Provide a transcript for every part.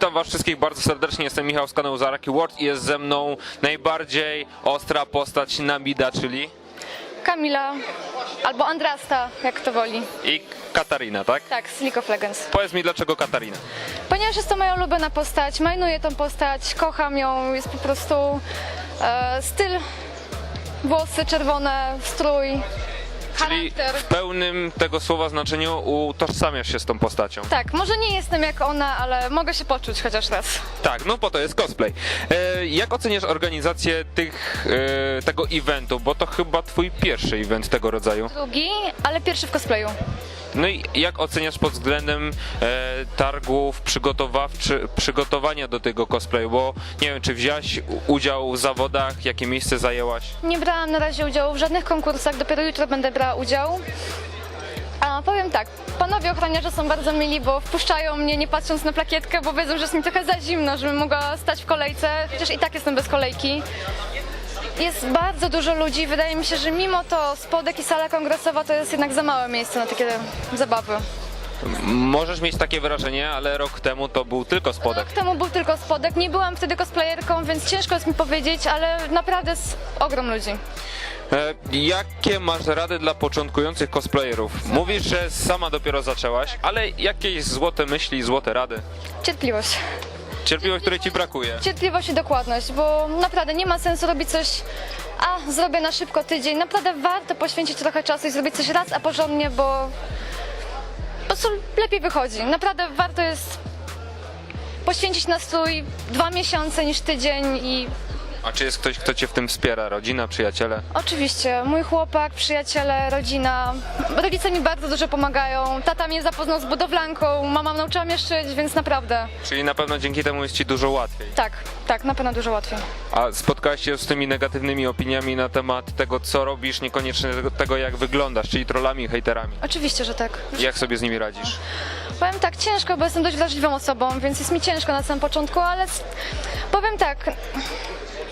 was wszystkich bardzo serdecznie, jestem Michał z kanału Zaraki World i jest ze mną najbardziej ostra postać Namida, czyli Kamila albo Andrasta, jak to woli. i Katarina, tak? Tak, z League of Legends. Powiedz mi dlaczego Katarina? Ponieważ jest to moja ulubiona postać, majnuję tą postać, kocham ją, jest po prostu e, styl, włosy czerwone, strój, Czyli charakter. w pełnym tego słowa znaczeniu utożsamiasz się z tą postacią. Tak, może nie jestem jak ona, ale mogę się poczuć chociaż raz. Tak, no po to jest cosplay. E, jak oceniasz organizację tych, e, tego eventu? Bo to chyba twój pierwszy event tego rodzaju. Drugi, ale pierwszy w cosplayu. No i jak oceniasz pod względem e, targów przygotowawczy, przygotowania do tego cosplayu? Bo nie wiem, czy wziąłeś udział w zawodach, jakie miejsce zajęłaś? Nie brałam na razie udziału w żadnych konkursach, dopiero jutro będę brała udział. A powiem tak, panowie ochroniarze są bardzo mili, bo wpuszczają mnie nie patrząc na plakietkę, bo wiedzą, że jest mi trochę za zimno, żebym mogła stać w kolejce, chociaż i tak jestem bez kolejki. Jest bardzo dużo ludzi, wydaje mi się, że mimo to spodek i sala kongresowa to jest jednak za małe miejsce na takie zabawy. Możesz mieć takie wrażenie, ale rok temu to był tylko spodek. Rok temu był tylko spodek, nie byłam wtedy cosplayerką, więc ciężko jest mi powiedzieć, ale naprawdę jest ogrom ludzi. E, jakie masz rady dla początkujących cosplayerów? Mówisz, że sama dopiero zaczęłaś, ale jakieś złote myśli, złote rady? Cierpliwość. Cierpliwość, której ci brakuje. Cierpliwość i dokładność, bo naprawdę nie ma sensu robić coś, a zrobię na szybko tydzień. Naprawdę warto poświęcić trochę czasu i zrobić coś raz, a porządnie, bo po prostu lepiej wychodzi. Naprawdę warto jest poświęcić na strój dwa miesiące niż tydzień i A czy jest ktoś, kto cię w tym wspiera? Rodzina, przyjaciele? oczywiście mój chłopak, przyjaciele, rodzina. Rodzice mi bardzo dużo pomagają. Tata mnie zapoznał z budowlanką, mama nauczyła mnie szyć, więc naprawdę Czyli na pewno dzięki temu jest ci dużo łatwiej. tak, tak, na pewno dużo łatwiej. A spotkałaś się z tymi negatywnymi opiniami na temat tego, co robisz, niekoniecznie tego- tego, jak wyglądasz, czyli trollami i hejterami. Oczywiście, że tak. Jak sobie z nimi radzisz? Powiem tak, ciężko, bo jestem dość wrażliwą osobą, więc jest mi ciężko na samym początku, ale s- powiem tak.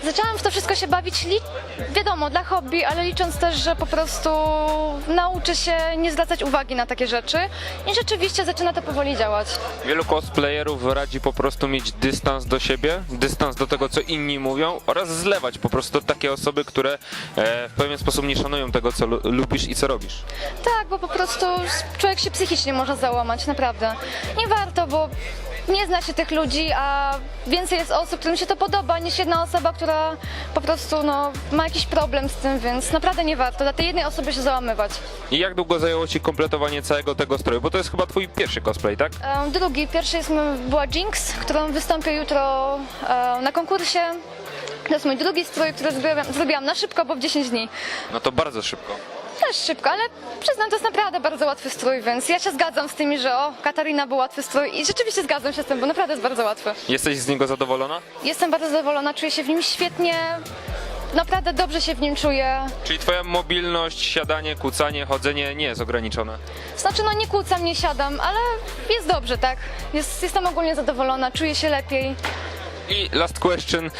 Zaczęłam w to wszystko się bawić, wiadomo, dla hobby, ale licząc też, że po prostu nauczę się nie zwracać uwagi na takie rzeczy i rzeczywiście zaczyna to powoli działać. Wielu cosplayerów radzi po prostu mieć dystans do siebie, dystans do tego, co inni mówią oraz zlewać po prostu takie osoby, które e, w pewien sposób nie szanują tego, co lu- lubisz i co robisz. Tak, bo po prostu człowiek się psychicznie może załamać, naprawdę. Nie warto, bo nie zna się tych ludzi, a więcej jest osób, którym się to podoba, niż jedna osoba, która po prostu no, ma jakiś problem z tym, więc naprawdę nie warto dla tej jednej osoby się załamywać. I jak długo zajęło ci kompletowanie całego tego stroju? Bo to jest chyba twój pierwszy cosplay, tak? E, Drugi, pierwszy jest, była Jinx, którą wystąpię jutro e, na konkursie. To jest mój drugi strój, który zrobiłam, zrobiłam na szybko, bo w 10 dni. No to bardzo szybko. Też szybko, ale przyznam, to jest naprawdę bardzo łatwy strój, więc ja się zgadzam z tymi, że o, Katarina był łatwy strój i rzeczywiście zgadzam się z tym, bo naprawdę jest bardzo łatwy. Jesteś z niego zadowolona? Jestem bardzo zadowolona, czuję się w nim świetnie, naprawdę dobrze się w nim czuję. Czyli twoja mobilność, siadanie, kucanie, chodzenie nie jest ograniczone. Znaczy, no nie kłócam, nie siadam, ale jest dobrze, tak? Jest, jestem ogólnie zadowolona, czuję się lepiej. I last question.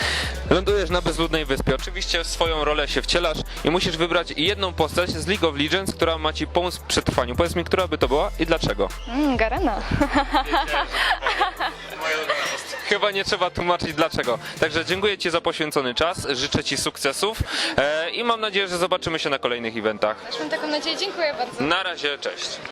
Lądujesz na bezludnej wyspie. Oczywiście w swoją rolę się wcielasz i musisz wybrać jedną postać z League of Legends, która ma ci pomóc w przetrwaniu. Powiedz mi, która by to była i dlaczego? Mm, Garena. Chyba nie trzeba tłumaczyć dlaczego. Także dziękuję Ci za poświęcony czas, życzę Ci sukcesów e, i mam nadzieję, że zobaczymy się na kolejnych eventach. Mam taką nadzieję, dziękuję bardzo. Na razie, cześć.